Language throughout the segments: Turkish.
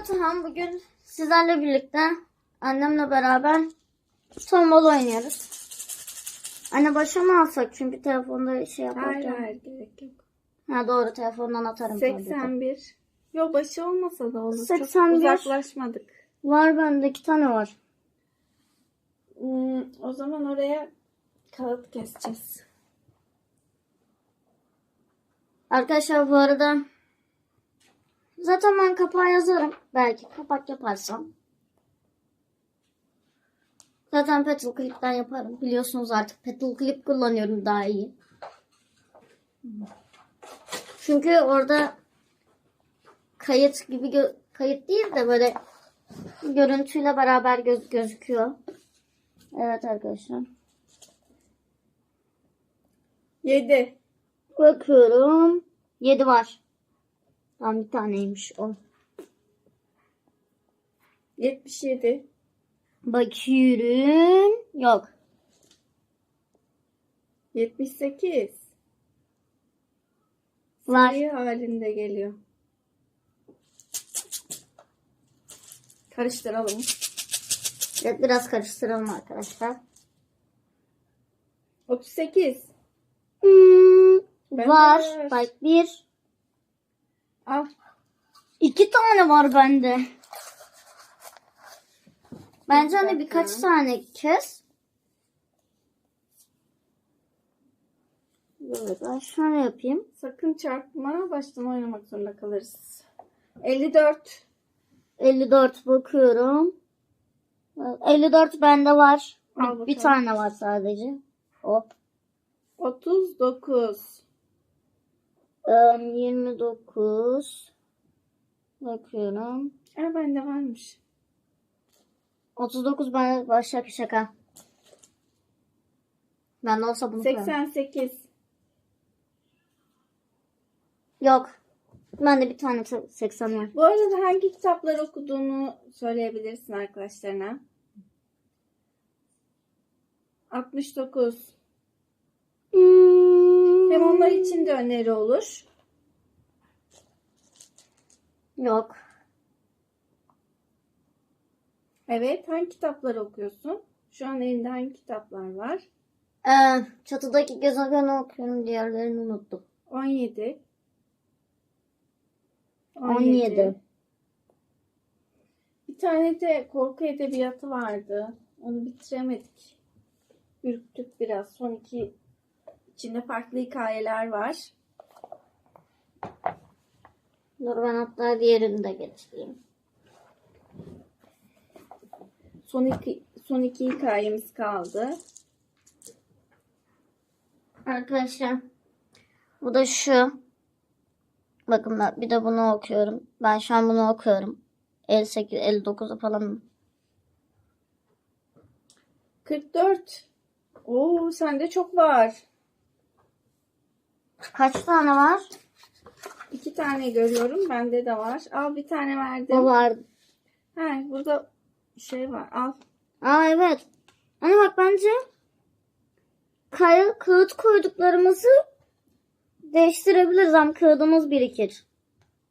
Batuhan bugün sizlerle birlikte annemle beraber tombala oynuyoruz. Anne başa mı alsak çünkü telefonda şey Hayır yaparken. hayır gerek yok. Ha doğru telefondan atarım. tablete. 81. Yo başı olmasa da olur. 81. Çok uzaklaşmadık. Var bende iki tane var. Hmm, o zaman oraya kağıt keseceğiz. Arkadaşlar bu arada zaten ben kapağı yazarım. Belki kapak yaparsam. Zaten Petal Clip'ten yaparım. Biliyorsunuz artık Petal Clip kullanıyorum daha iyi. Çünkü orada kayıt gibi kayıt değil de böyle görüntüyle beraber göz gözüküyor. Evet arkadaşlar. 7. Bakıyorum. 7 var. Tam bir taneymiş o. 77. Bakıyorum. Yok. 78. Var. Sayı halinde geliyor. Karıştıralım. Evet, biraz karıştıralım arkadaşlar. 38. Hmm, var. Bak bir. Al. iki tane var bende. Bence hani birkaç tane kes. Evet, ben şöyle yapayım. Sakın çarpma. Baştan oynamak zorunda kalırız. 54. 54 bakıyorum. Evet, 54 bende var. Al Bir, bakalım. bir tane var sadece. Hop. 39. Em, 29. Bakıyorum. E bende varmış. 39 ben başka bir şaka. Ben de olsa bunu koyarım. 88. Yok. Ben de bir tane se- 80 var. Bu arada hangi kitapları okuduğunu söyleyebilirsin arkadaşlarına. 69. Hmm. Hem onlar için de öneri olur. Yok. Evet, hangi kitapları okuyorsun? Şu an elinde hangi kitaplar var? Ee, çatıdaki gezegeni okuyorum. Diğerlerini unuttum. 17. 17. Bir tane de korku edebiyatı vardı. Onu bitiremedik. Ürktük biraz. Son iki içinde farklı hikayeler var. Dur ben hatta diğerini de getireyim. Son iki, son iki hikayemiz kaldı. Arkadaşlar bu da şu. Bakın ben bir de bunu okuyorum. Ben şu an bunu okuyorum. 58 59'u falan. 44. Oo, sende çok var. Kaç tane var? İki tane görüyorum. Bende de var. Al bir tane verdim. O var. He, burada şey var. Al. Aa evet. Ama bak bence kaya, kağıt koyduklarımızı değiştirebiliriz ama kağıdımız birikir.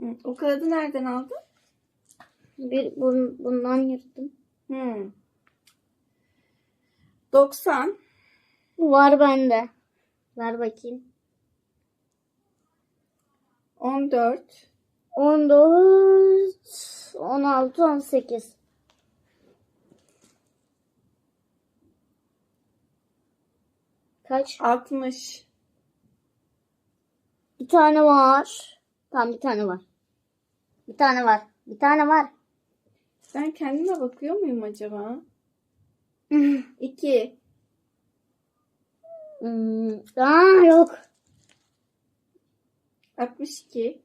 Hı, O kağıdı nereden aldın? Bir, bun, bundan yırttım. Hı. 90. Var bende. Ver bakayım. 14. 14, 16, 18. Kaç? 60. Bir tane var. Tamam bir tane var. Bir tane var. Bir tane var. Ben kendime bakıyor muyum acaba? 2. Hmm, Aa yok. 62.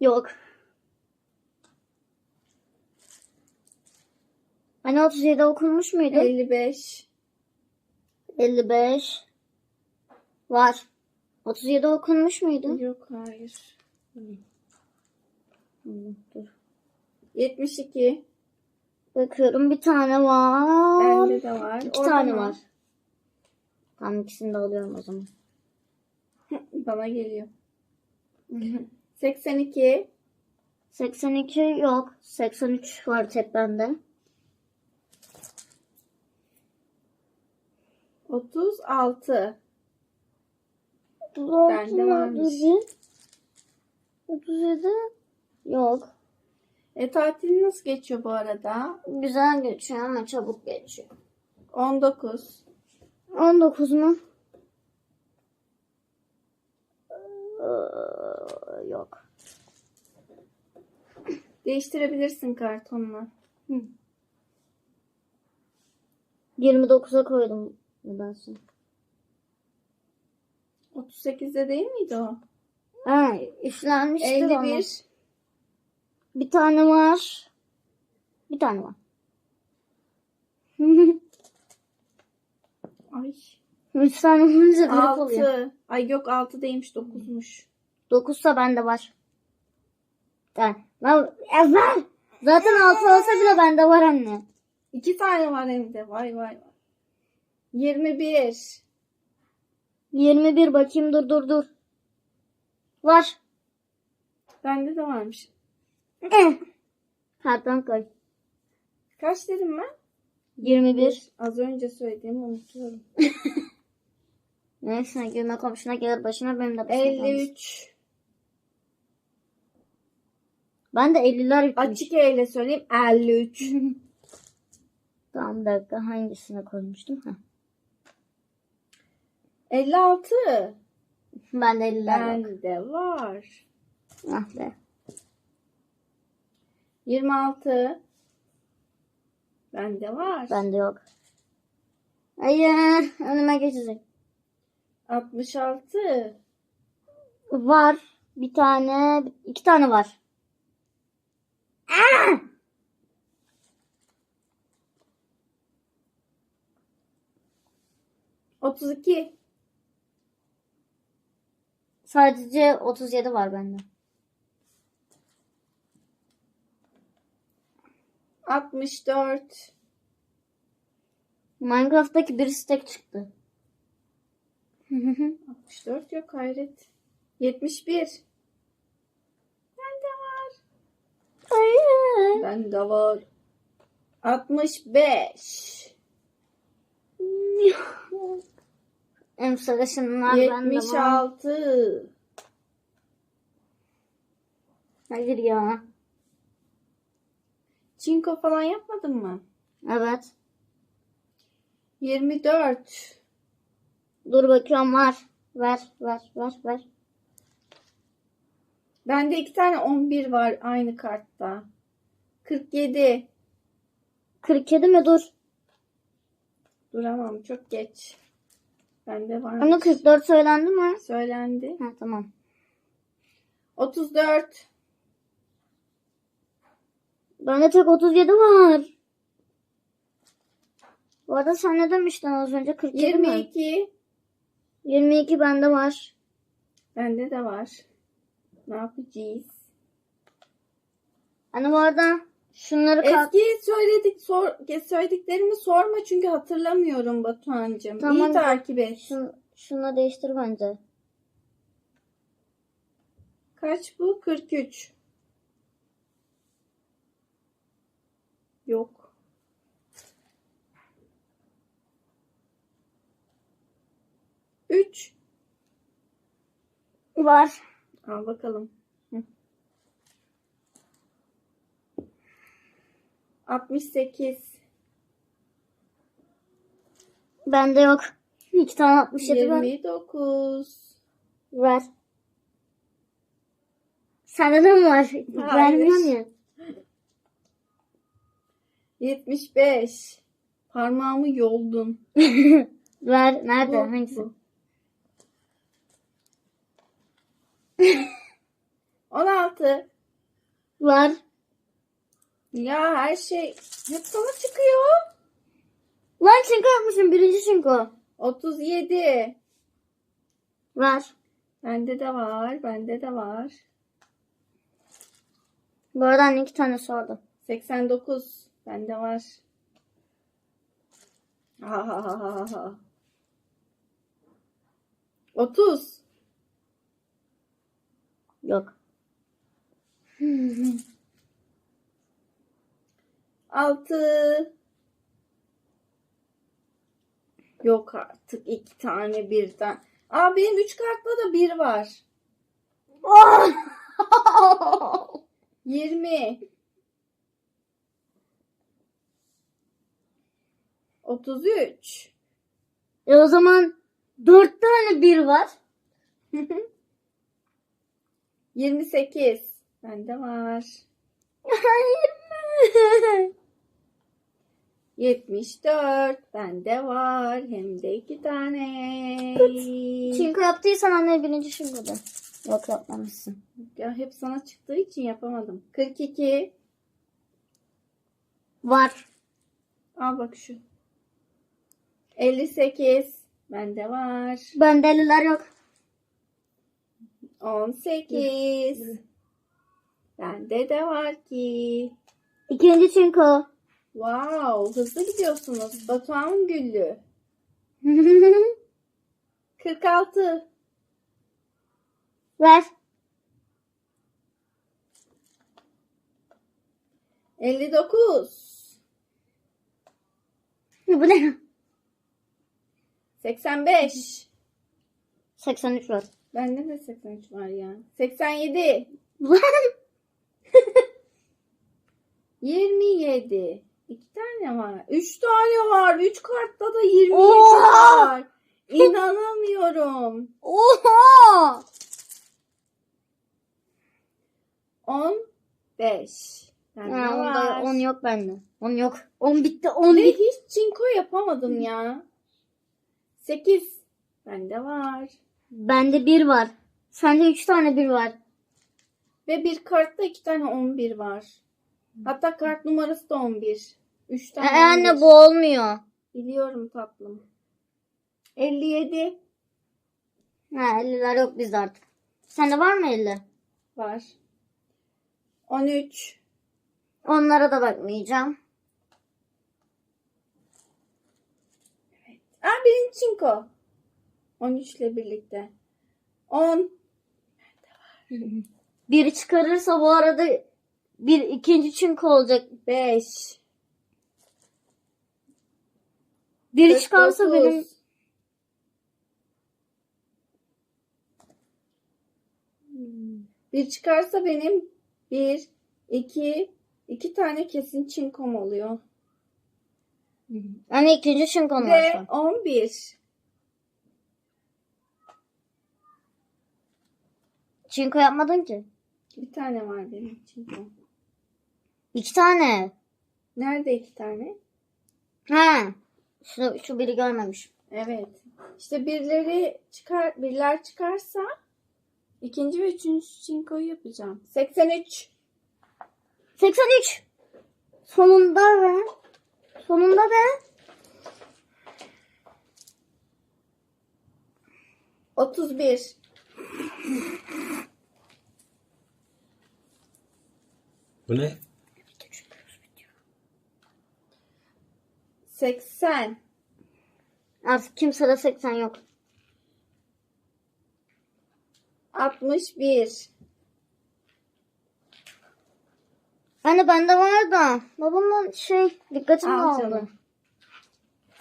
Yok. Hani 37 okunmuş muydu? 55. 55. Var. 37 okunmuş muydu? Yok hayır. Dur. 72. Bakıyorum bir tane var. Bende de var. İki Orada tane mı? var. Tamam ikisini de alıyorum o zaman. Bana geliyor. 82. 82 yok. 83 var tek bende. 36. Bende varmış. 37 yok. E tatil nasıl geçiyor bu arada? Güzel geçiyor ama çabuk geçiyor. 19. 19 mu? Yok. Değiştirebilirsin kartonla. 29'a koydum nedense. 38'de değil miydi o? Ha, işlenmiştir ama. 51. Bir tane var. Bir tane var. Ay. Üç tane olunca garip oluyor. 6. Ay yok 6 değilmiş 9'muş. Dokuzsa bende var. Ben, ben, ya. Zaten altı olsa bile bende var anne. 2 tane var hem de. Vay vay vay. 21. 21 bakayım dur dur dur. Var. Bende de varmış. Eh. Karton koy. Kaç dedim ben? 21. Az önce söylediğimi unutuyorum. Neyse girme komşuna gelir başına benim de gelmiş. 53. Ben de 50'ler bitmiş. Açık eyle söyleyeyim 53. Tamam dakika hangisine koymuştum? Ha. 56. Ben de 50'ler var. Bende var. Ah be. 26. Bende var. Bende yok. Hayır önüme geçecek. 66. Var. Bir tane, iki tane var. Ah! Otuz iki. Sadece otuz yedi var bende. Altmış dört. Minecraft'taki bir stack çıktı. 64 yok hayret. 71. Hayır. Bende var. Altmış beş. En sarışınlar bende var. altı. Hayır ya. Çinko falan yapmadın mı? Evet. Yirmi dört. Dur bakıyorum var. Ver, ver, ver, ver. Bende iki tane on bir var aynı kartta. Kırk yedi. 47 mi? Dur. Duramam çok geç. Bende var. Ama 44 söylendi mi? Söylendi. Ha tamam. 34. Bende tek 37 var. Bu arada sen ne demiştin az önce? 47 mi? 22. 22 bende var. Bende de var. Ne yapacağız? Hani bu arada şunları kalk. Eski söyledik sor, söylediklerimi sorma çünkü hatırlamıyorum Batuhan'cığım. Tamam. İyi takip et. Şun, şunları değiştir bence. Kaç bu? 43. Yok. Üç. Var. Al bakalım. Hı. 68. Bende yok. İki tane 67 var. 29. Ver. Sende de mi var? Vermiyorum ya. 75. Parmağımı yoldun. Ver. Nerede? Bu, Hangisi? bu. 16. Var. Ya her şey hep sana çıkıyor. Lan çinko yapmışım. Birinci çinko. 37. Var. Bende de var. Bende de var. Bu arada anne iki tane sordu. 89. Bende var. Ha ha ha ha ha. 30. Yok. Altı. Yok artık iki tane birden. Aa benim üç kartla da bir var. Yirmi. Otuz üç. e o zaman dört tane bir var. Yirmi sekiz. Bende var. Yetmiş dört. Bende var. Hem de iki tane. Çinko yaptıysan anne birinci şimdi de. Yok yapmamışsın. Ya hep sana çıktığı için yapamadım. 42. Var. Al bak şu. 58. Bende var. Bende yok. 18. Bende de var ki. İkinci çinko. Wow, hızlı gidiyorsunuz. Batuhan Güllü. 46. Ver. 59. Bu ne? 85. 83 var. Bende de 83 var ya. 87. 27. İki tane var. Üç tane var. Üç kartta da 27 Oha! var. İnanamıyorum. Oha! 15. Bende Ha, onda var. 10 yok bende. 10 yok. 10 bitti. 10 Ve bitti. hiç çinko yapamadım ya. 8. Bende var. Bende 1 var. Sende 3 tane 1 var. Ve bir kartta iki tane 11 var. Hatta kart numarası da 11. 3 E, tane anne 11. bu olmuyor. Biliyorum tatlım. 57 Ha 50'ler yok bizde artık. Sende var mı 50? var. 13 Onlara da bakmayacağım. Aa birinci çinko. 13 ile birlikte. 10 Biri çıkarırsa bu arada bir ikinci çinko olacak. 5 Biri çıkarsa benim Bir çıkarsa benim 1 2 iki tane kesin çinkom oluyor. hani ikinci çinkom Ve olsa. 11 Çinko yapmadın ki. bir tane var benim çinkom. İki tane. Nerede iki tane? Ha. Şu, şu biri görmemiş. Evet. İşte birileri çıkar, birler çıkarsa ikinci ve üçüncü çinkoyu yapacağım. 83. 83. Sonunda be. Sonunda be. 31. Bu ne? 80. Artık kimsede 80 yok. 61. Hani bende var da babamın şey dikkatimi Al aldı. canım.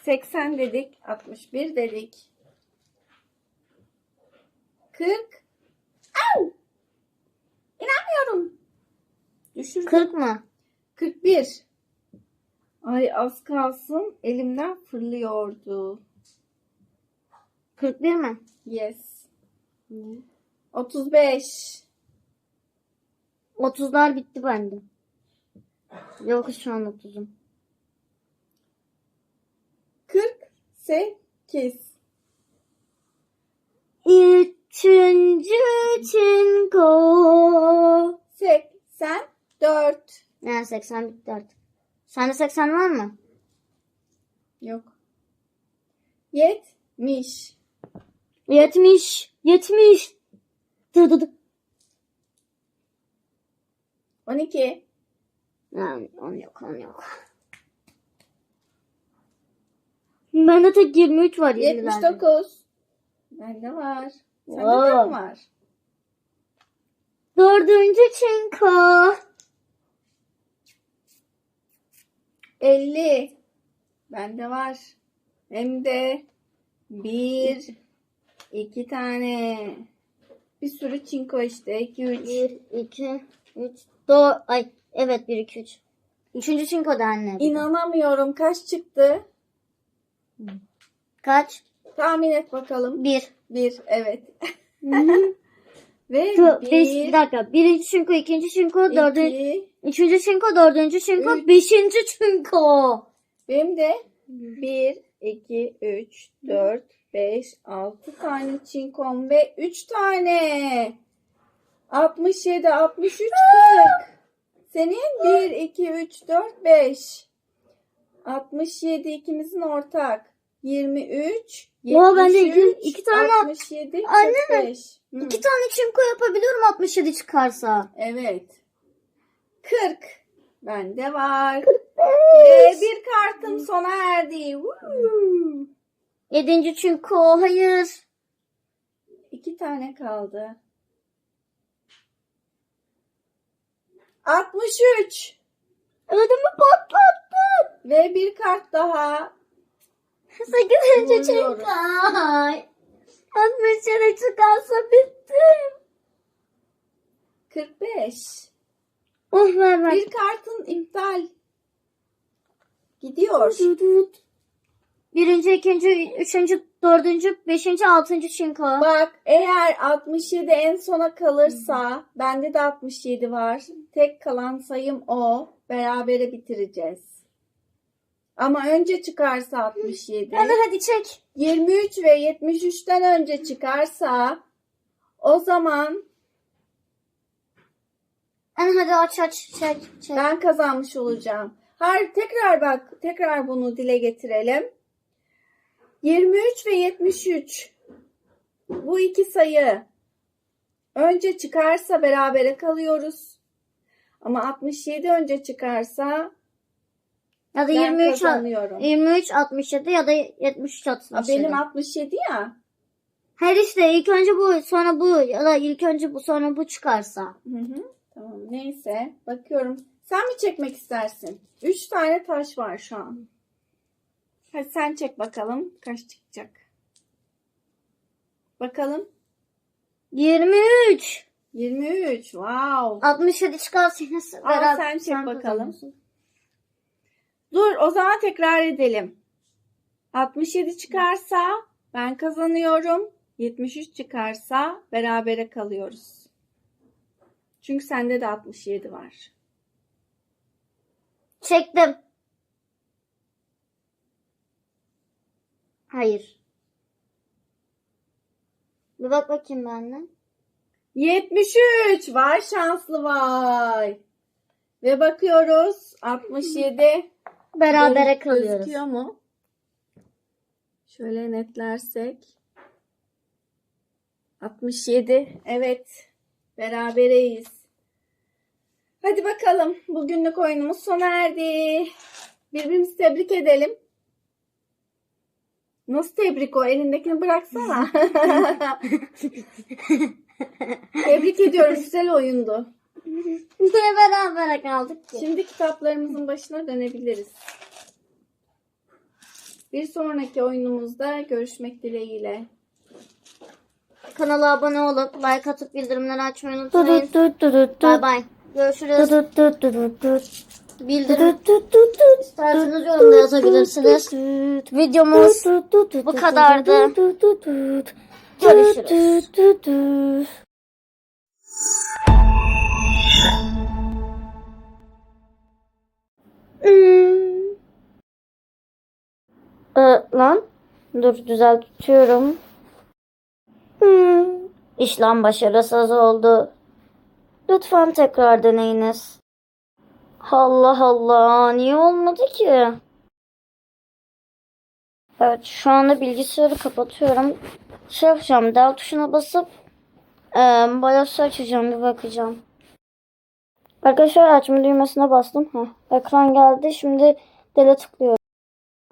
80 dedik. 61 dedik. 40. Au! İnanmıyorum. Düşürdüm. 40 mı? 41. Ay az kalsın elimden fırlıyordu. 41 mi? Yes. 35. 30'lar bitti bende. Yok şu an 30'um. 48. Üçüncü çinko. 84. Yani 80 bitti artık. Sende 80 var mı? Yok. 70. 70. 70. Dur dur dur. 12. Yani on yok on yok. Bende tek 23 var 20'lerde. 79. Bende var. Sende de Wow. mi var? Dördüncü çinko. 50. Bende var. Hem de bir, iki tane. Bir sürü çinko işte. 2, 3. Bir, iki, üç, dört. Ay evet bir, iki, üç. Üçüncü çinko da anne. İnanamıyorum. Kaç çıktı? Kaç? Tahmin et bakalım. Bir. Bir. Evet. Ve Şu, bir, beş, bir dakika. Birinci çinko, ikinci dördüncü, iki. üçüncü çinko, dördüncü çinko, Üç. beşinci çinko. Benim de 1, 2, 3, 4, 5, 6 tane çinkom ve 3 tane. 67, 63, 40. Senin 1, 2, 3, 4, 5. 67 ikimizin ortak. 23, Ya ben de 73, iki- iki tane- 67, Anne, 45. Hı, İki tane çinko yapabiliyorum 67 çıkarsa. Evet. 40. Bende var. Ve bir kartım sona erdi. Woo! Yedinci çinko, hayır. İki tane kaldı. 63 Ödümü patlattın. ve bir kart daha. Sekizinci Vuruyoruz. çinko. Ay. 67 çıkarsa bittim. 45. Oh ver ver. Bir kartın iptal. Gidiyor. Birinci, ikinci, üçüncü, dördüncü, beşinci, altıncı çinko. Bak eğer 67 en sona kalırsa bende de 67 var. Tek kalan sayım o. Berabere bitireceğiz. Ama önce çıkarsa 67. Hadi hadi çek. 23 ve 73'ten önce çıkarsa o zaman Hadi hadi aç aç çek çek. ben kazanmış olacağım. Hayır tekrar bak tekrar bunu dile getirelim. 23 ve 73 bu iki sayı önce çıkarsa berabere kalıyoruz. Ama 67 önce çıkarsa Ya da ben 23 kazanıyorum. 23 67 ya da 73 Aa, 67. benim 67 ya. Her işte ilk önce bu sonra bu ya da ilk önce bu sonra bu çıkarsa. Hı hı. Tamam neyse bakıyorum. Sen mi çekmek istersin? Üç tane taş var şu an. Hadi sen çek bakalım kaç çıkacak. Bakalım. 23 23. Wow. 67 çıkarsa yine Al sen çek bakalım. kazanırsın. Dur o zaman tekrar edelim. 67 çıkarsa ben kazanıyorum. 73 çıkarsa berabere kalıyoruz. Çünkü sende de 67 var. Çektim. Hayır. Bir bak bakayım benden. 73 var şanslı vay. Ve bakıyoruz 67 Berabere Göz- kalıyoruz. Gözüküyor mu? Şöyle netlersek. 67. Evet. Berabereyiz. Hadi bakalım. Bugünlük oyunumuz sona erdi. Birbirimizi tebrik edelim. Nasıl tebrik o? Elindekini bıraksana. tebrik ediyorum. Güzel oyundu. Niye berabere kaldık ki? Şimdi kitaplarımızın başına dönebiliriz. Bir sonraki oyunumuzda görüşmek dileğiyle. Kanala abone olup like atıp bildirimleri açmayı unutmayın. Bay bay. Görüşürüz. Bildirim isterseniz yorumda yazabilirsiniz. Videomuz bu kadardı. Görüşürüz. Ee, lan dur düzeltiyorum. Hmm. İşlem başarısız oldu. Lütfen tekrar deneyiniz. Allah Allah niye olmadı ki? Evet şu anda bilgisayarı kapatıyorum. Şey yapacağım del tuşuna basıp e, BIOS'u açacağım bir bakacağım. Arkadaşlar açma düğmesine bastım. Heh, ekran geldi şimdi dele tıklıyorum.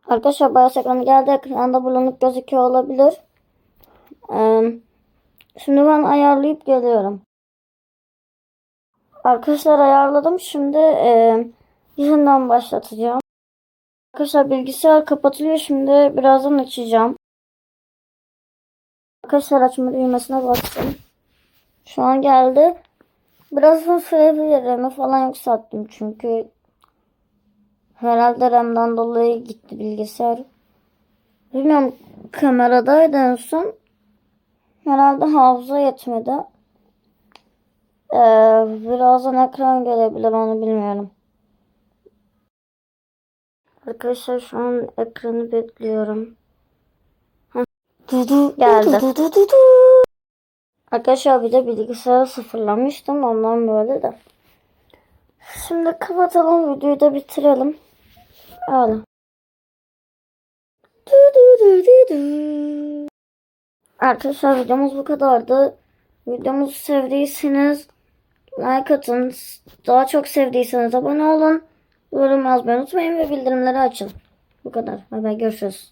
Arkadaşlar BIOS ekranı geldi. Ekranda bulanık gözüküyor olabilir. Ee, şimdi ben ayarlayıp geliyorum. Arkadaşlar ayarladım. Şimdi e, yeniden başlatacağım. Arkadaşlar bilgisayar kapatılıyor. Şimdi birazdan açacağım. Arkadaşlar açma düğmesine bastım. Şu an geldi. Birazdan sürebilir. RAM'i falan yükselttim çünkü herhalde RAM'den dolayı gitti bilgisayar. Bilmiyorum kameradaydı en son. Herhalde hafıza yetmedi. Ee, birazdan ekran gelebilir onu bilmiyorum. Arkadaşlar şu an ekranı bekliyorum. Heh. Geldi. Arkadaşlar bir de bilgisayarı sıfırlamıştım ondan böyle de. Şimdi kapatalım videoyu da bitirelim. Öyle. Du du du du du. Arkadaşlar videomuz bu kadardı. Videomuzu sevdiyseniz like atın. Daha çok sevdiyseniz abone olun. Yorum yazmayı unutmayın ve bildirimleri açın. Bu kadar. Bay görüşürüz.